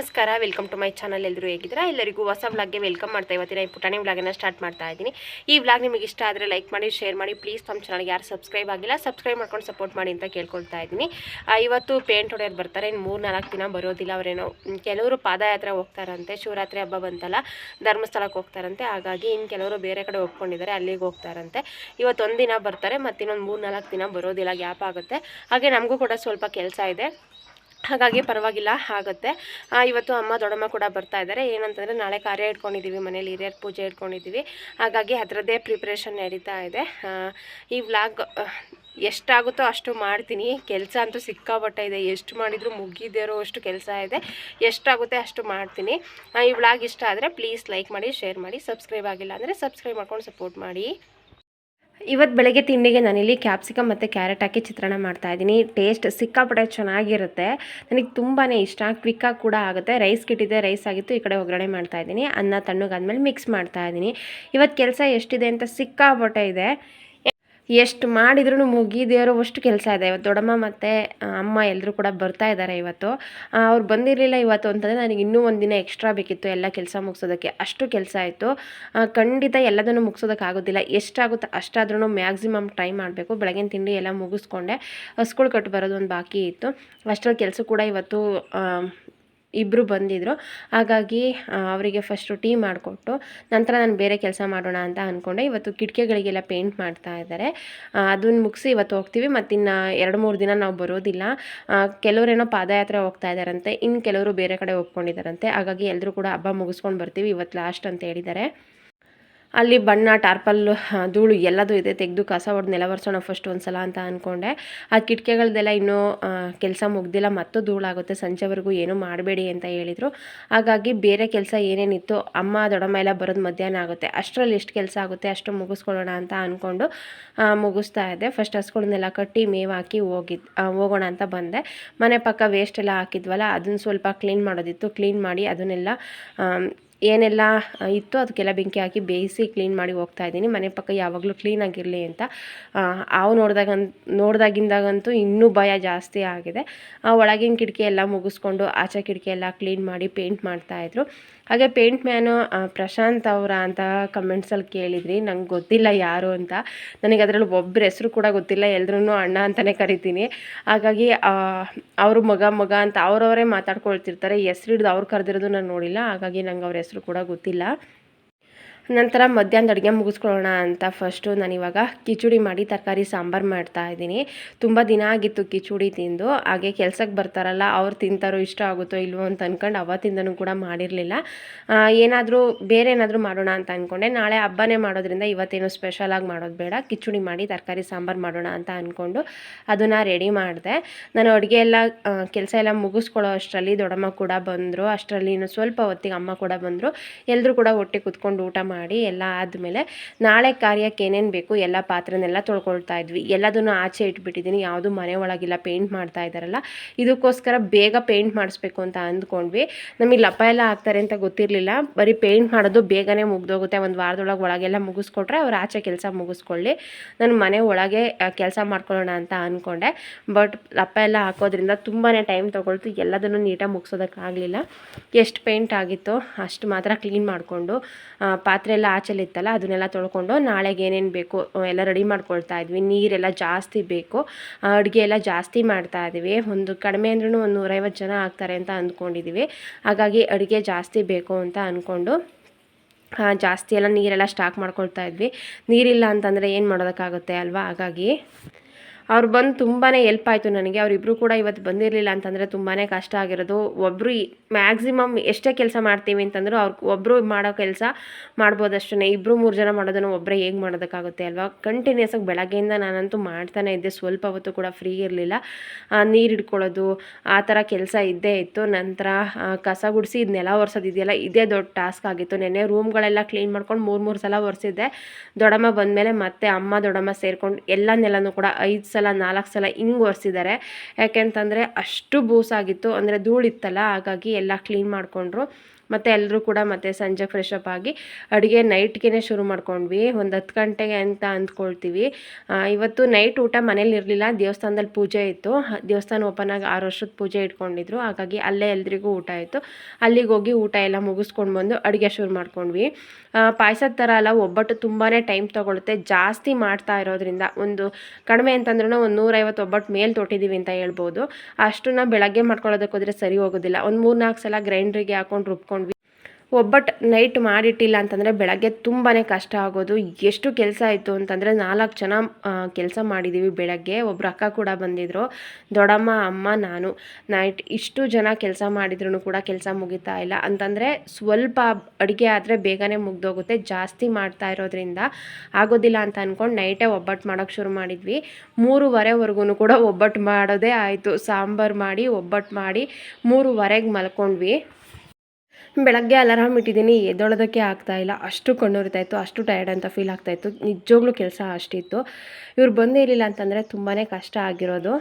ನಮಸ್ಕಾರ welcome to my channel ಎಲ್ಲರೂ ಹೇಗಿದ್ದೀರಾ? ಎಲ್ಲರಿಗೂ ಹೊಸ ವ್ಲಾಗ್ಗೆ ವೆಲ್ಕಮ್ ಮಾಡ್ತಾ ಇವತ್ತಿನ ಈ ಪುಟಾಣಿ ವ್ಲಾಗನ್ನು ಸ್ಟಾರ್ಟ್ ಮಾಡ್ತಾ ಇದ್ದೀನಿ. ಈ ವ್ಲಾಗ್ ನಿಮಗೆ ಇಷ್ಟ ಆದರೆ ಲೈಕ್ ಮಾಡಿ ಶೇರ್ ಮಾಡಿ. ಪ್ಲೀಸ್ ನಮ್ಮ ಚಾನಲ್ಗೆ ಯಾರು ಸಬ್ಸ್ಕ್ರೈಬ್ ಆಗಿಲ್ಲ ಸಬ್ಸ್ಕ್ರೈಬ್ ಮಾಡ್ಕೊಂಡು ಸಪೋರ್ಟ್ ಮಾಡಿ ಅಂತ ಕೇಳ್ಕೊಳ್ತಾ ಇದ್ದೀನಿ. ಇವತ್ತು ಪೇಂಟ್ ಹೊಡೆಯೋರು ಬರ್ತಾರೆ. ಇನ್ನು ಮೂರು ನಾಲ್ಕು ದಿನ ಬರೋದಿಲ್ಲ ಅವರೇನೋ. ಕೆಲವರು ಪಾದಯಾತ್ರೆ ಹೋಗ್ತಾರಂತೆ. ಶಿವರಾತ್ರಿ ಹಬ್ಬ ಬಂತಲ್ಲ, ಧರ್ಮಸ್ಥಳಕ್ಕೆ ಹೋಗ್ತಾರಂತೆ. ಹಾಗಾಗಿ ಇನ್ನು ಕೆಲವರು ಬೇರೆ ಕಡೆ ಒಪ್ಕೊಂಡಿದ್ದಾರೆ ಅಲ್ಲಿಗೆ ಹೋಗ್ತಾರಂತೆ. ಇವತ್ತು ಒಂದು ದಿನ ಬರ್ತಾರೆ ಮತ್ತು ಇನ್ನೊಂದು ಮೂರು ನಾಲ್ಕು ದಿನ ಬರೋದಿಲ್ಲ, ಗ್ಯಾಪ್ ಆಗುತ್ತೆ. ಹಾಗೆ ನಮಗೂ ಕೂಡ ಸ್ವಲ್ಪ ಕೆಲಸ ಇದೆ. ಹಾಗಾಗಿ ಪರವಾಗಿಲ್ಲ, ಆಗುತ್ತೆ. ಇವತ್ತು ಅಮ್ಮ ದೊಡ್ಡಮ್ಮ ಕೂಡ ಬರ್ತಾ ಇದ್ದಾರೆ. ಏನಂತಂದರೆ, ನಾಳೆ ಕಾರ್ಯ ಇಟ್ಕೊಂಡಿದ್ದೀವಿ ಮನೇಲಿ ಹಿರಿಯರ ಪೂಜೆ ಇಟ್ಕೊಂಡಿದ್ದೀವಿ ಹಾಗಾಗಿ ಅದರದ್ದೇ ಪ್ರಿಪ್ರೇಷನ್ ನಡೀತಾ ಇದೆ. ಈ ವ್ಲಾಗ್ ಎಷ್ಟಾಗುತ್ತೋ ಅಷ್ಟು ಮಾಡ್ತೀನಿ. ಕೆಲಸ ಅಂತೂ ಸಿಕ್ಕಾಬಟ್ಟೆ ಇದೆ. ಎಷ್ಟು ಮಾಡಿದರೂ ಮುಗಿದಿರೋ ಅಷ್ಟು ಕೆಲಸ ಇದೆ. ಎಷ್ಟಾಗುತ್ತೆ ಅಷ್ಟು ಮಾಡ್ತೀನಿ. ಈ ವ್ಲಾಗ್ ಇಷ್ಟ ಆದರೆ ಪ್ಲೀಸ್ ಲೈಕ್ ಮಾಡಿ ಶೇರ್ ಮಾಡಿ. ಸಬ್ಸ್ಕ್ರೈಬ್ ಆಗಿಲ್ಲ ಅಂದರೆ ಸಬ್ಸ್ಕ್ರೈಬ್ ಮಾಡ್ಕೊಂಡು ಸಪೋರ್ಟ್ ಮಾಡಿ. ಇವತ್ತು ಬೆಳಗ್ಗೆ ತಿಂಡಿಗೆ ನಾನಿಲ್ಲಿ ಕ್ಯಾಪ್ಸಿಕಮ್ ಮತ್ತು ಕ್ಯಾರೆಟ್ ಹಾಕಿ ಚಿತ್ರಾನ್ನ ಮಾಡ್ತಾಯಿದ್ದೀನಿ ಟೇಸ್ಟ್ ಸಿಕ್ಕಾಪಟ್ಟೆ ಚೆನ್ನಾಗಿರುತ್ತೆ. ನನಗೆ ತುಂಬಾ ಇಷ್ಟ. ಕ್ವಿಕ್ಕಾಗಿ ಕೂಡ ಆಗುತ್ತೆ. ರೈಸ್ ಕಿಟ್ಟಿದೆ ರೈಸ್ ಆಗಿತ್ತು, ಈ ಕಡೆ ಒಗ್ಗರಣೆ ಮಾಡ್ತಾ ಇದ್ದೀನಿ. ಅನ್ನ, ತಣ್ಣಗಾದ್ಮೇಲೆ ಮಿಕ್ಸ್ ಮಾಡ್ತಾ ಇದ್ದೀನಿ. ಇವತ್ತು ಕೆಲಸ ಎಷ್ಟಿದೆ ಅಂತ ಸಿಕ್ಕಾಪಟ್ಟೆ ಇದೆ. ಎಷ್ಟು ಮಾಡಿದ್ರೂ ಮುಗಿದೇರೋ ಅಷ್ಟು ಕೆಲಸ ಇದೆ. ಇವತ್ತು ದೊಡ್ಡಮ್ಮ ಮತ್ತು ಅಮ್ಮ ಎಲ್ಲರೂ ಕೂಡ ಬರ್ತಾ ಇದ್ದಾರೆ ಇವತ್ತು. ಅವ್ರು ಬಂದಿರಲಿಲ್ಲ ಇವತ್ತು ಅಂತಂದರೆ ನನಗೆ ಇನ್ನೂ ಒಂದು ದಿನ ಎಕ್ಸ್ಟ್ರಾ ಬೇಕಿತ್ತು ಎಲ್ಲ ಕೆಲಸ ಮುಗಿಸೋದಕ್ಕೆ. ಅಷ್ಟು ಕೆಲಸ ಆಯಿತು. ಖಂಡಿತ ಎಲ್ಲದನ್ನು ಮುಗಿಸೋದಕ್ಕಾಗೋದಿಲ್ಲ ಎಷ್ಟಾಗುತ್ತೋ ಅಷ್ಟಾದ್ರೂ ಮ್ಯಾಕ್ಸಿಮಮ್ ಟ್ರೈ ಮಾಡಬೇಕು. ಬೆಳಗಿನ ತಿಂಡಿ ಎಲ್ಲ ಮುಗಿಸ್ಕೊಂಡೆ. ಹಸ್ಗಳು ಕಟ್ಟು ಬರೋದು ಒಂದು ಬಾಕಿ ಇತ್ತು. ಅಷ್ಟರಲ್ಲಿ ಕೆಲಸ ಕೂಡ ಇವತ್ತು ಇಬ್ಬರು ಬಂದಿದ್ದರು ಹಾಗಾಗಿ ಅವರಿಗೆ ಫಸ್ಟು ಟೀ ಮಾಡಿಕೊಟ್ಟು, ನಂತರ ನಾನು ಬೇರೆ ಕೆಲಸ ಮಾಡೋಣ ಅಂತ ಅಂದ್ಕೊಂಡೆ ಇವತ್ತು ಕಿಟಕಿಗಳಿಗೆಲ್ಲ ಪೇಂಟ್ ಮಾಡ್ತಾ ಇದ್ದಾರೆ ಅದನ್ನು ಮುಗಿಸಿ ಇವತ್ತು ಹೋಗ್ತೀವಿ. ಮತ್ತಿನ್ನು ಎರಡು ಮೂರು ದಿನ ನಾವು ಬರೋದಿಲ್ಲ. ಕೆಲವರೇನೋ ಪಾದಯಾತ್ರೆ ಹೋಗ್ತಾ ಇದ್ದಾರಂತೆ ಇನ್ನು ಕೆಲವರು ಬೇರೆ ಕಡೆ ಹೋಗ್ಕೊಂಡಿದ್ದಾರಂತೆ ಹಾಗಾಗಿ ಎಲ್ಲರೂ ಕೂಡ ಹಬ್ಬ ಮುಗಿಸ್ಕೊಂಡು ಬರ್ತೀವಿ ಇವತ್ತು ಲಾಸ್ಟ್ ಅಂತ ಹೇಳಿದ್ದಾರೆ ಅಲ್ಲಿ ಬಣ್ಣ, ಟಾರ್ಪಲ್ ಧೂಳು ಎಲ್ಲದೂ ಇದೆ. ತೆಗೆದು ಕಸ ಹೊಡೆದು ನೆಲ ಒರೆಸೋಣ ಫಸ್ಟ್ ಒಂದು ಸಲ ಅಂತ ಅಂದ್ಕೊಂಡೆ ಆ ಕಿಟಕಿಗಳ್ದೆಲ್ಲ ಇನ್ನೂ ಕೆಲಸ ಮುಗ್ದಿಲ್ಲ. ಮತ್ತು ಧೂಳಾಗುತ್ತೆ ಸಂಜೆವರೆಗೂ ಏನೂ ಮಾಡಬೇಡಿ ಅಂತ ಹೇಳಿದರು. ಹಾಗಾಗಿ ಬೇರೆ ಕೆಲಸ ಏನೇನಿತ್ತು ಅಮ್ಮ, ದೊಡ್ಡಮ್ಮ ಎಲ್ಲ ಬರೋದು ಮಧ್ಯಾಹ್ನ ಆಗುತ್ತೆ. ಅಷ್ಟರಲ್ಲಿ ಎಷ್ಟು ಕೆಲಸ ಆಗುತ್ತೆ, ಅಷ್ಟು ಮುಗಿಸ್ಕೊಳ್ಳೋಣ ಅಂತ ಅಂದ್ಕೊಂಡು ಮುಗಿಸ್ತಾ ಇದ್ದೆ. ಫಸ್ಟ್ ಹಸ್ಗಳನ್ನೆಲ್ಲ ಕಟ್ಟಿ, ಮೇವು ಹಾಕಿ ಹೋಗಿದ್ ಹೋಗೋಣ ಅಂತ ಬಂದೆ. ಮನೆ ಪಕ್ಕ ವೇಸ್ಟ್ ಎಲ್ಲ ಹಾಕಿದ್ವಲ್ಲ, ಅದನ್ನು ಸ್ವಲ್ಪ ಕ್ಲೀನ್ ಮಾಡೋದಿತ್ತು. ಕ್ಲೀನ್ ಮಾಡಿ ಅದನ್ನೆಲ್ಲ ಏನೆಲ್ಲ ಇತ್ತು ಅದಕ್ಕೆಲ್ಲ ಬೆಂಕಿ ಹಾಕಿ ಬೇಯಿಸಿ ಕ್ಲೀನ್ ಮಾಡಿ ಹೋಗ್ತಾ ಇದ್ದೀನಿ. ಮನೆ ಪಕ್ಕ ಯಾವಾಗಲೂ ಕ್ಲೀನಾಗಿರಲಿ ಅಂತ. ಅವು ಹಾವು ನೋಡಿದಾಗ ನೋಡಿದಾಗಿಂದಾಗಂತೂ ಇನ್ನೂ ಭಯ ಜಾಸ್ತಿ ಆಗಿದೆ. ಆ, ಒಳಗಿನ ಕಿಟಕಿ ಎಲ್ಲ ಮುಗಿಸ್ಕೊಂಡು ಆಚೆ ಕಿಟಕಿ ಎಲ್ಲ ಕ್ಲೀನ್ ಮಾಡಿ ಪೇಂಟ್ ಮಾಡ್ತಾಯಿದ್ರು ಹಾಗೆ ಪೇಂಟ್ ಮ್ಯಾನು ಪ್ರಶಾಂತ್ ಅವರ ಅಂತ ಕಮೆಂಟ್ಸಲ್ಲಿ ಕೇಳಿದ್ರಿ. ನಂಗೆ ಗೊತ್ತಿಲ್ಲ ಯಾರು ಅಂತ. ನನಗೆ ಅದರಲ್ಲಿ ಒಬ್ಬರ ಹೆಸರು ಕೂಡ ಗೊತ್ತಿಲ್ಲ. ಎಲ್ರೂ ಅಣ್ಣ ಅಂತಲೇ ಕರಿತೀನಿ. ಹಾಗಾಗಿ ಅವರು ಮಗ ಮಗ ಅಂತ ಅವರವರೇ ಮಾತಾಡ್ಕೊಳ್ತಿರ್ತಾರೆ. ಹೆಸ್ರು ಹಿಡ್ದು ಅವ್ರು ಕರೆದಿರೋದು ನಾನು ನೋಡಿಲ್ಲ. ಹಾಗಾಗಿ ನಂಗೆ ಅವ್ರ ಹೆಸರು ಕೂಡ ಗೊತ್ತಿಲ್ಲ. ನಂತರ ಮಧ್ಯಾಹ್ನದ ಅಡುಗೆ ಮುಗಿಸ್ಕೊಳ್ಳೋಣ ಅಂತ ಫಸ್ಟು ನಾನಿವಾಗ ಕಿಚುಡಿ ಮಾಡಿ ತರಕಾರಿ, ಸಾಂಬಾರು ಮಾಡ್ತಾ ಇದ್ದೀನಿ. ತುಂಬ ದಿನ ಆಗಿತ್ತು ಕಿಚುಡಿ ತಿಂದು. ಹಾಗೆ ಕೆಲ್ಸಕ್ಕೆ ಬರ್ತಾರಲ್ಲ, ಅವ್ರು ತಿಂತಾರೋ ಇಷ್ಟ ಆಗುತ್ತೋ ಇಲ್ವೋ ಅಂತ ಅಂದ್ಕೊಂಡು ಅವತ್ತಿಂದನೂ ಕೂಡ ಮಾಡಿರಲಿಲ್ಲ. ಏನಾದರೂ ಬೇರೆ ಏನಾದರೂ ಮಾಡೋಣ ಅಂತ ಅಂದ್ಕೊಂಡೆ ನಾಳೆ ಹಬ್ಬನೇ ಮಾಡೋದ್ರಿಂದ ಇವತ್ತೇನು ಸ್ಪೆಷಲಾಗಿ ಮಾಡೋದು ಬೇಡ. ಕಿಚುಡಿ ಮಾಡಿ ತರಕಾರಿ, ಸಾಂಬಾರು ಮಾಡೋಣ ಅಂತ ಅಂದ್ಕೊಂಡು ಅದನ್ನು ರೆಡಿ ಮಾಡಿದೆ. ನಾನು ಅಡುಗೆ ಎಲ್ಲ ಕೆಲಸ ಎಲ್ಲ ಮುಗಿಸ್ಕೊಳ್ಳೋ ಅಷ್ಟರಲ್ಲಿ ದೊಡ್ಡಮ್ಮ ಕೂಡ ಬಂದರು. ಅಷ್ಟರಲ್ಲಿ ಇನ್ನು ಸ್ವಲ್ಪ ಹೊತ್ತಿಗೆ ಅಮ್ಮ ಕೂಡ ಬಂದರು. ಎಲ್ಲರೂ ಕೂಡ ಹೊಟ್ಟೆ ಕುತ್ಕೊಂಡು ಊಟ ಮಾಡಿ ಎಲ್ಲ ಆದಮೇಲೆ ನಾಳೆ ಕಾರ್ಯಕ್ಕೆ ಏನೇನು ಬೇಕು ಎಲ್ಲ ಪಾತ್ರೆನೆಲ್ಲ ತೊಳ್ಕೊಳ್ತಾ ಇದ್ವಿ. ಎಲ್ಲದನ್ನು ಆಚೆ ಇಟ್ಬಿಟ್ಟಿದ್ದೀನಿ ಯಾವುದು ಮನೆ ಒಳಗಿಲ್ಲ ಪೇಂಟ್ ಮಾಡ್ತಾ ಇದ್ದಾರಲ್ಲ, ಇದಕ್ಕೋಸ್ಕರ ಬೇಗ ಪೇಂಟ್ ಮಾಡಿಸ್ಬೇಕು ಅಂತ ಅಂದ್ಕೊಂಡ್ವಿ. ನಮಗೆ ಲಪ್ಪ ಎಲ್ಲ ಹಾಕ್ತಾರೆ ಅಂತ ಗೊತ್ತಿರಲಿಲ್ಲ. ಬರೀ ಪೇಂಟ್ ಮಾಡೋದು ಬೇಗನೆ ಮುಗ್ದೋಗುತ್ತೆ. ಒಂದು ವಾರದೊಳಗೆ ಒಳಗೆಲ್ಲ ಮುಗಿಸ್ಕೊಟ್ರೆ ಅವ್ರು ಆಚೆ ಕೆಲಸ ಮುಗಿಸ್ಕೊಳ್ಳಿ. ನಾನು ಮನೆ ಒಳಗೆ ಕೆಲಸ ಮಾಡ್ಕೊಳ್ಳೋಣ ಅಂತ ಅಂದ್ಕೊಂಡೆ ಬಟ್ ಲಪ್ಪ ಎಲ್ಲ ಹಾಕೋದ್ರಿಂದ ತುಂಬಾ ಟೈಮ್ ತೊಗೊಳ್ತು. ಎಲ್ಲದನ್ನು ನೀಟಾಗಿ ಮುಗಿಸೋದಕ್ಕಾಗಲಿಲ್ಲ. ಎಷ್ಟು ಪೇಂಟ್ ಆಗಿತ್ತೋ ಅಷ್ಟು ಮಾತ್ರ ಕ್ಲೀನ್ ಮಾಡಿಕೊಂಡು ಪಾತ್ರೆ ಎಲ್ಲ ಆಚೆಲಿತ್ತಲ್ಲ ಅದನ್ನೆಲ್ಲ ತೊಳ್ಕೊಂಡು ನಾಳೆಗೆ ಏನೇನು ಬೇಕು ಎಲ್ಲ ರೆಡಿ ಮಾಡ್ಕೊಳ್ತಾ ಇದ್ವಿ. ನೀರೆಲ್ಲ ಜಾಸ್ತಿ ಬೇಕು. ಅಡುಗೆ ಎಲ್ಲ ಜಾಸ್ತಿ ಮಾಡ್ತಾ ಇದ್ದೀವಿ. ಒಂದು ಕಡಿಮೆ ಅಂದ್ರೂ ಒಂದು ನೂರೈವತ್ತು ಜನ ಆಗ್ತಾರೆ ಅಂತ ಅಂದ್ಕೊಂಡಿದ್ದೀವಿ ಹಾಗಾಗಿ ಅಡುಗೆ ಜಾಸ್ತಿ ಬೇಕು ಅಂತ ಅಂದ್ಕೊಂಡು ಜಾಸ್ತಿ ಎಲ್ಲ ನೀರೆಲ್ಲ ಸ್ಟಾಕ್ ಮಾಡ್ಕೊಳ್ತಾ ಇದ್ವಿ. ನೀರಿಲ್ಲ ಅಂತಂದರೆ ಏನು ಮಾಡೋದಕ್ಕಾಗುತ್ತೆ ಅಲ್ವಾ? ಹಾಗಾಗಿ ಅವ್ರು ಬಂದು ತುಂಬಾ ಹೆಲ್ಪ್ ಆಯಿತು ನನಗೆ. ಅವರಿಬ್ಬರು ಕೂಡ ಇವತ್ತು ಬಂದಿರಲಿಲ್ಲ ಅಂತಂದರೆ ತುಂಬಾ ಕಷ್ಟ ಆಗಿರೋದು. ಒಬ್ಬರು ಮ್ಯಾಕ್ಸಿಮಮ್ ಎಷ್ಟೇ ಕೆಲಸ ಮಾಡ್ತೀವಿ ಅಂತಂದರೂ ಅವ್ರು ಒಬ್ಬರು ಮಾಡೋ ಕೆಲಸ ಮಾಡ್ಬೋದು ಅಷ್ಟೇ ಇಬ್ಬರು ಮೂರು ಜನ ಮಾಡೋದನ್ನು ಒಬ್ಬರೇ ಹೇಗೆ ಮಾಡೋದಕ್ಕಾಗುತ್ತೆ ಅಲ್ವಾ? ಕಂಟಿನ್ಯೂಸ್ ಆಗಿ ಬೆಳಗ್ಗೆಯಿಂದ ನಾನಂತೂ ಮಾಡ್ತಾನೆ ಇದ್ದೆ. ಸ್ವಲ್ಪ ಹೊತ್ತು ಕೂಡ ಫ್ರೀ ಇರಲಿಲ್ಲ. ನೀರು ಹಿಡ್ಕೊಳ್ಳೋದು, ಆ ಥರ ಕೆಲಸ ಇದ್ದೇ ಇತ್ತು. ನಂತರ ಕಸ ಗುಡಿಸಿ ಇದು ನೆಲ ಒರೆಸೋದಿದೆಯಲ್ಲ ಇದೇ ದೊಡ್ಡ ಟಾಸ್ಕ್ ಆಗಿತ್ತು. ನೆನ್ನೆ ರೂಮ್ಗಳೆಲ್ಲ ಕ್ಲೀನ್ ಮಾಡ್ಕೊಂಡು ಮೂರು ಮೂರು ಸಲ ಒರೆಸಿದ್ದೆ. ದೊಡ್ಡಮ್ಮ ಬಂದಮೇಲೆ ಮತ್ತೆ ಅಮ್ಮ, ದೊಡ್ಡಮ್ಮ ಸೇರ್ಕೊಂಡು ಎಲ್ಲ ನೆಲನೂ ಕೂಡ ಐದು ಸಲ ನಾಲ್ಕು ಸಲ ಹಿಂಗೆ ಒರೆಸಿದ್ದಾರೆ ಯಾಕೆಂತಂದರೆ ಅಷ್ಟು ಬೂಸಾಗಿತ್ತು ಅಂದರೆ ಧೂಳಿತ್ತಲ್ಲ ಹಾಗಾಗಿ ಎಲ್ಲ ಕ್ಲೀನ್ ಮಾಡಿಕೊಂಡ್ರು. ಮತ್ತು ಎಲ್ಲರೂ ಕೂಡ ಮತ್ತೆ ಸಂಜೆ ಫ್ರೆಶ್ ಅಪ್ ಆಗಿ ಅಡುಗೆ ನೈಟ್ಗೆ ಶುರು ಮಾಡ್ಕೊಂಡ್ವಿ. ಒಂದು ಹತ್ತು ಗಂಟೆಗೆ ಅಂತ ಅಂದ್ಕೊಳ್ತೀವಿ. ಇವತ್ತು ನೈಟ್ ಊಟ ಮನೇಲಿ ಇರಲಿಲ್ಲ. ದೇವಸ್ಥಾನದಲ್ಲಿ ಪೂಜೆ ಇತ್ತು. ದೇವಸ್ಥಾನ ಓಪನ್ ಆಗಿ ಆರು ವರ್ಷದ ಪೂಜೆ ಇಟ್ಕೊಂಡಿದ್ರು. ಹಾಗಾಗಿ ಅಲ್ಲೇ ಎಲ್ರಿಗೂ ಊಟ ಆಯಿತು. ಅಲ್ಲಿಗೆ ಹೋಗಿ ಊಟ ಎಲ್ಲ ಮುಗಿಸ್ಕೊಂಡು ಬಂದು ಅಡುಗೆ ಶುರು ಮಾಡ್ಕೊಂಡ್ವಿ. ಪಾಯಸದ ಥರ ಅಲ್ಲ, ಒಬ್ಬಟ್ಟು ತುಂಬಾ ಟೈಮ್ ತೊಗೊಳುತ್ತೆ. ಜಾಸ್ತಿ ಮಾಡ್ತಾ ಇರೋದ್ರಿಂದ ಒಂದು ಕಡಿಮೆ ಅಂತಂದ್ರೂ ಒಂದು ನೂರೈವತ್ತು ಒಬ್ಬಟ್ಟು ಮೇಲೆ ತೊಟ್ಟಿದ್ದೀವಿ ಅಂತ ಹೇಳ್ಬೋದು. ಅಷ್ಟು ನಾವು ಬೆಳಗ್ಗೆ ಮಾಡ್ಕೊಳ್ಳೋದಕ್ಕೆ ಹೋದರೆ ಸರಿ ಹೋಗೋದಿಲ್ಲ. ಒಂದು ಮೂರು ನಾಲ್ಕು ಸಲ ಗ್ರೈಂಡ್ರಿಗೆ ಹಾಕೊಂಡು ರುಬ್ಕೊಂಡ್ವಿ ಒಬ್ಬಟ್ಟು ನೈಟ್ ಮಾಡಿಟ್ಟಿಲ್ಲ ಅಂತಂದರೆ ಬೆಳಗ್ಗೆ ತುಂಬಾ ಕಷ್ಟ ಆಗೋದು. ಎಷ್ಟು ಕೆಲಸ ಆಯಿತು ಅಂತಂದರೆ ನಾಲ್ಕು ಜನ ಕೆಲಸ ಮಾಡಿದ್ದೀವಿ ಬೆಳಗ್ಗೆ. ಒಬ್ಬರು ಅಕ್ಕ ಕೂಡ ಬಂದಿದ್ದರು ದೊಡ್ಡಮ್ಮ, ಅಮ್ಮ, ನಾನು. ನೈಟ್ ಇಷ್ಟು ಜನ ಕೆಲಸ ಮಾಡಿದ್ರು ಕೂಡ ಕೆಲಸ ಮುಗಿತಾ ಇಲ್ಲ. ಅಂತಂದರೆ ಸ್ವಲ್ಪ ಅಡುಗೆ ಆದರೆ ಬೇಗನೆ ಮುಗ್ದೋಗುತ್ತೆ. ಜಾಸ್ತಿ ಮಾಡ್ತಾ ಇರೋದ್ರಿಂದ ಆಗೋದಿಲ್ಲ ಅಂತ ಅಂದ್ಕೊಂಡು ನೈಟೇ ಒಬ್ಬಟ್ಟು ಮಾಡೋಕ್ಕೆ ಶುರು ಮಾಡಿದ್ವಿ. ಮೂರುವರೆವರೆಗೂ ಕೂಡ ಒಬ್ಬಟ್ಟು ಮಾಡೋದೇ ಆಯಿತು. ಸಾಂಬಾರು ಮಾಡಿ ಒಬ್ಬಟ್ಟು ಮಾಡಿ ಮೂರುವರೆಗೆ ಮಲ್ಕೊಂಡ್ವಿ. ಬೆಳಗ್ಗೆ ಅಲಾರಾಮ್ ಇಟ್ಟಿದ್ದೀನಿ, ಎದ್ದೊಳೋದಕ್ಕೆ ಇಲ್ಲ. ಅಷ್ಟು ಕಣ್ಣುರಿತಾ ಇತ್ತು, ಅಷ್ಟು ಟಯರ್ಡ್ ಅಂತ ಫೀಲ್ ಆಗ್ತಾ ಇತ್ತು. ನಿಜವಾಗ್ಲೂ ಕೆಲಸ ಅಷ್ಟಿತ್ತು. ಇವ್ರು ಬಂದೇ ಇರಲಿಲ್ಲ ಅಂತಂದರೆ ತುಂಬಾ ಕಷ್ಟ ಆಗಿರೋದು.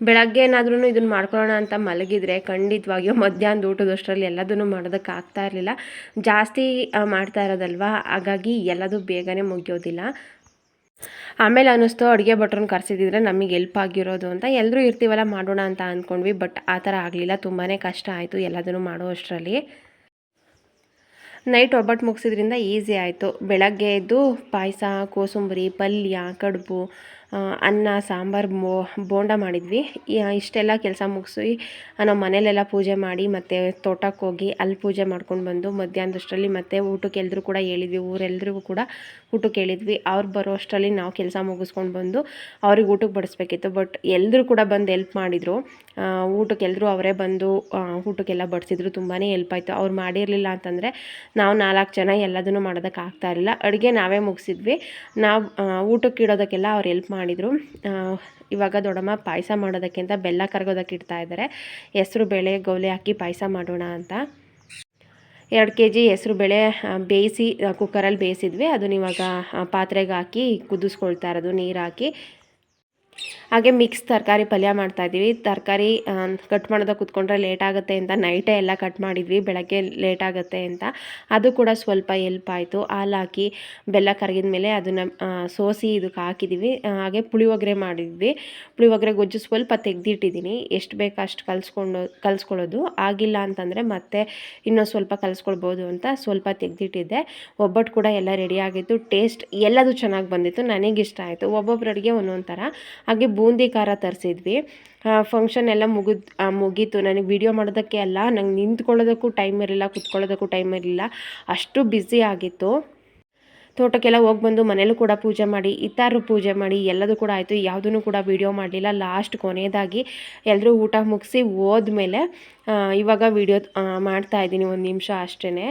ಬೆಳಗ್ಗೆ ಏನಾದ್ರೂ ಇದನ್ನು ಮಾಡ್ಕೊಳ್ಳೋಣ ಅಂತ ಮಲಗಿದ್ರೆ ಖಂಡಿತವಾಗಿಯೂ ಮಧ್ಯಾಹ್ನದ ಊಟದಷ್ಟರಲ್ಲಿ ಎಲ್ಲದನ್ನು ಮಾಡೋದಕ್ಕೆ ಆಗ್ತಾ ಇರಲಿಲ್ಲ. ಜಾಸ್ತಿ ಮಾಡ್ತಾ ಇರೋದಲ್ವಾ? ಹಾಗಾಗಿ ಎಲ್ಲದೂ ಬೇಗನೆ ಮುಗಿಯೋದಿಲ್ಲ. ಆಮೇಲೆ ಅನ್ನಿಸ್ತು, ಅಡುಗೆ ಭಟ್ರನ್ನ ಕರೆಸಿದ್ರೆ ನಮಗೆ ಹೆಲ್ಪ್ ಆಗಿರೋದು ಅಂತ. ಎಲ್ಲರೂ ಇರ್ತೀವಲ್ಲ, ಮಾಡೋಣ ಅಂತ ಅಂದ್ಕೊಂಡ್ವಿ ಬಟ್ ಆ ಥರ ಆಗಲಿಲ್ಲ. ತುಂಬಾ ಕಷ್ಟ ಆಯಿತು ಎಲ್ಲದನ್ನು ಮಾಡೋ ಅಷ್ಟರಲ್ಲಿ ನೈಟ್ ಒಬ್ಬಟ್ಟು ಮುಗಿಸಿದ್ರಿಂದ ಈಸಿ ಆಯಿತು. ಬೆಳಗ್ಗೆ ಎದ್ದು ಪಾಯಸ, ಕೋಸಂಬರಿ, ಪಲ್ಯ, ಕಡುಬು ಅನ್ನ, ಸಾಂಬಾರು, ಮೋ, ಬೋಂಡ ಮಾಡಿದ್ವಿ. ಇಷ್ಟೆಲ್ಲ ಕೆಲಸ ಮುಗಿಸಿ ನಾವು ಮನೇಲೆಲ್ಲ ಪೂಜೆ ಮಾಡಿ ಮತ್ತು ತೋಟಕ್ಕೆ ಹೋಗಿ ಅಲ್ಲಿ ಪೂಜೆ ಮಾಡ್ಕೊಂಡು ಬಂದು ಮಧ್ಯಾಹ್ನದಷ್ಟರಲ್ಲಿ ಮತ್ತೆ ಊಟಕ್ಕೆ ಎಲ್ಲರೂ ಕೂಡ ಹೇಳಿದ್ವಿ. ಊರೆಲ್ಲರಿಗೂ ಕೂಡ ಊಟಕ್ಕೆ ಹೇಳಿದ್ವಿ. ಅವ್ರು ಬರೋ ಅಷ್ಟರಲ್ಲಿ ನಾವು ಕೆಲಸ ಮುಗಿಸ್ಕೊಂಡು ಬಂದು ಅವ್ರಿಗೆ ಊಟಕ್ಕೆ ಬಡಿಸ್ಬೇಕಿತ್ತು. ಬಟ್ ಎಲ್ಲರೂ ಕೂಡ ಬಂದು ಎಲ್ಪ್ ಮಾಡಿದರು. ಊಟಕ್ಕೆ ಎಲ್ಲರೂ ಅವರೇ ಬಂದು ಊಟಕ್ಕೆಲ್ಲ ಬಡಿಸಿದ್ರು. ತುಂಬಾ ಹೆಲ್ಪ್ ಆಯಿತು. ಅವ್ರು ಮಾಡಿರಲಿಲ್ಲ ಅಂತಂದರೆ ನಾವು ನಾಲ್ಕು ಜನ ಎಲ್ಲದನ್ನು ಮಾಡೋದಕ್ಕೆ ಆಗ್ತಾ ಇರಲಿಲ್ಲ. ಅಡುಗೆ ನಾವೇ ಮುಗಿಸಿದ್ವಿ. ನಾವು ಊಟಕ್ಕೆ ಇಡೋದಕ್ಕೆಲ್ಲ ಅವ್ರು ಹೆಲ್ಪ್ ಮಾಡಿದರು. ಇವಾಗ ದೊಡ್ಡಮ್ಮ ಪಾಯಸ ಮಾಡೋದಕ್ಕೆ ಅಂತ ಬೆಲ್ಲ ಕರಗೋದಕ್ಕೆ ಇಡ್ತಾ ಇದ್ದಾರೆ. ಹೆಸರು ಬೇಳೆ, ಗೌಲೆ ಹಾಕಿ ಪಾಯಸ ಮಾಡೋಣ ಅಂತ. ಎರಡು ಕೆ ಜಿ ಹೆಸರು ಬೇಳೆ ಬೇಯಿಸಿ ಕುಕ್ಕರಲ್ಲಿ ಬೇಯಿಸಿದ್ವಿ. ಅದನ್ನ ಇವಾಗ ಪಾತ್ರೆಗೆ ಹಾಕಿ ಕುದಿಸ್ಕೊಳ್ತಾ ಇರೋದು, ನೀರು ಹಾಕಿ. ಹಾಗೆ ಮಿಕ್ಸ್ ತರಕಾರಿ ಪಲ್ಯ ಮಾಡ್ತಾಯಿದ್ದೀವಿ ತರಕಾರಿ ಕಟ್ ಮಾಡೋದಕ್ಕೆ ಕುತ್ಕೊಂಡ್ರೆ ಲೇಟ್ ಆಗುತ್ತೆ ಅಂತ ನೈಟೇ ಎಲ್ಲ ಕಟ್ ಮಾಡಿದ್ವಿ, ಬೆಳಗ್ಗೆ ಲೇಟ್ ಆಗುತ್ತೆ ಅಂತ. ಅದು ಕೂಡ ಸ್ವಲ್ಪ ಎಲ್ಪ್ ಆಯಿತು. ಹಾಲು ಹಾಕಿ ಬೆಲ್ಲ ಕರಗಿದ ಮೇಲೆ ಅದನ್ನು ಸೋಸಿ ಇದಕ್ಕೆ ಹಾಕಿದ್ದೀವಿ. ಹಾಗೆ ಪುಳಿಯೋಗರೆ ಮಾಡಿದ್ವಿ. ಪುಳಿಯೋಗರೆ ಗೊಜ್ಜು ಸ್ವಲ್ಪ ತೆಗೆದಿಟ್ಟಿದ್ದೀನಿ. ಎಷ್ಟು ಬೇಕೋ ಅಷ್ಟು ಕಲಿಸ್ಕೊಂಡು, ಕಲಿಸ್ಕೊಳ್ಳೋದು. ಆಗಿಲ್ಲ ಅಂತಂದರೆ ಮತ್ತೆ ಇನ್ನೂ ಸ್ವಲ್ಪ ಕಲಿಸ್ಕೊಳ್ಬೋದು ಅಂತ ಸ್ವಲ್ಪ ತೆಗೆದಿಟ್ಟಿದ್ದೆ. ಒಬ್ಬಟ್ಟು ಕೂಡ ಎಲ್ಲ ರೆಡಿ ಆಗಿತ್ತು. ಟೇಸ್ಟ್ ಎಲ್ಲದೂ ಚೆನ್ನಾಗಿ ಬಂದಿತ್ತು. ನನಗಿಷ್ಟ ಆಯಿತು. ಒಬ್ಬೊಬ್ರ ಅಡುಗೆ ಒಂದೊಂದು ಥರ ಹಾಗೆ ಬೂಂದಿ ಖಾರ ತರಿಸಿದ್ವಿ. ಫಂಕ್ಷನ್ ಎಲ್ಲ ಮುಗಿದ್ ಮುಗೀತು. ನನಗೆ ವಿಡಿಯೋ ಮಾಡೋದಕ್ಕೆ ಅಲ್ಲ, ನಂಗೆ ನಿಂತ್ಕೊಳ್ಳೋದಕ್ಕೂ ಟೈಮ್ ಇರಲಿಲ್ಲ, ಕುತ್ಕೊಳ್ಳೋದಕ್ಕೂ ಟೈಮ್ ಇರಲಿಲ್ಲ. ಅಷ್ಟು ಬ್ಯುಸಿ ಆಗಿತ್ತು. ತೋಟಕ್ಕೆಲ್ಲ ಹೋಗಿ ಬಂದು ಮನೇಲೂ ಕೂಡ ಪೂಜೆ ಮಾಡಿ ಇತ್ತಾರು ಪೂಜೆ ಮಾಡಿ, ಎಲ್ಲದೂ ಕೂಡ ಆಯಿತು. ಯಾವುದೂ ಕೂಡ ವೀಡಿಯೋ ಮಾಡಲಿಲ್ಲ. ಲಾಸ್ಟ್ ಕೊನೆಯದಾಗಿ ಎಲ್ಲರೂ ಊಟ ಮುಗಿಸಿ ಹೋದ್ಮೇಲೆ ಇವಾಗ ವೀಡಿಯೋ ಮಾಡ್ತಾ ಇದ್ದೀನಿ ಒಂದು ನಿಮಿಷ ಅಷ್ಟೇ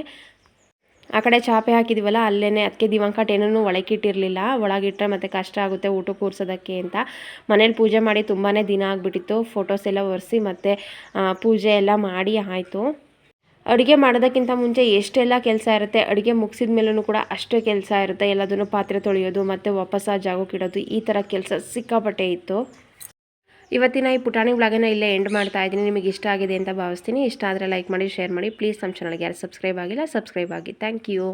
ಆ ಕಡೆ ಚಾಪೆ ಹಾಕಿದ್ದೀವಲ್ಲ ಅಲ್ಲೇ ಅದಕ್ಕೆ ದಿವಂಕಟ್ ಏನೂ ಒಳಗಿಟ್ಟಿರಲಿಲ್ಲ. ಒಳಗಿಟ್ಟರೆ ಮತ್ತೆ ಕಷ್ಟ ಆಗುತ್ತೆ ಊಟ ಕೂರ್ಸೋದಕ್ಕೆ ಅಂತ. ಮನೇಲಿ ಪೂಜೆ ಮಾಡಿ ತುಂಬಾ ದಿನ ಆಗಿಬಿಟ್ಟಿತ್ತು. ಫೋಟೋಸ್ ಎಲ್ಲ ಒರೆಸಿ ಮತ್ತು ಪೂಜೆ ಎಲ್ಲ ಮಾಡಿ ಆಯಿತು. ಅಡುಗೆ ಮಾಡೋದಕ್ಕಿಂತ ಮುಂಚೆ ಎಷ್ಟೆಲ್ಲ ಕೆಲಸ ಇರುತ್ತೆ, ಅಡುಗೆ ಮುಗಿಸಿದ ಮೇಲೂ ಕೂಡ ಅಷ್ಟೇ ಕೆಲಸ ಇರುತ್ತೆ. ಎಲ್ಲದನ್ನು ಪಾತ್ರೆ ತೊಳೆಯೋದು ಮತ್ತು ವಾಪಸ್ ಆ ಜಾಗಕ್ಕೆ ಇಡೋದು ಈ ಥರ ಕೆಲಸ ಸಿಕ್ಕಾಪಟ್ಟೆ ಇತ್ತು. ಇವತ್ತಿನ ಈ ಪುಟಾಣಿ ವ್ಲಾಗನ್ನ ಇಲ್ಲೇ ಎಂಡ್ ಮಾಡ್ತಾ ಇದ್ದೀನಿ. ನಿಮಗೆ ಇಷ್ಟ ಆಗಿದೆ ಅಂತ ಭಾವಿಸ್ತೀನಿ. ಇಷ್ಟ ಆದರೆ ಲೈಕ್ ಮಾಡಿ ಶೇರ್ ಮಾಡಿ. ಪ್ಲೀಸ್ ನಮ್ಮ ಚಾನಲ್ಗೆ ಯಾರು ಸಬ್ಸ್ಕ್ರೈಬ್ ಆಗಿಲ್ಲ ಸಬ್ಸ್ಕ್ರೈಬ್ ಆಗಿ. Thank you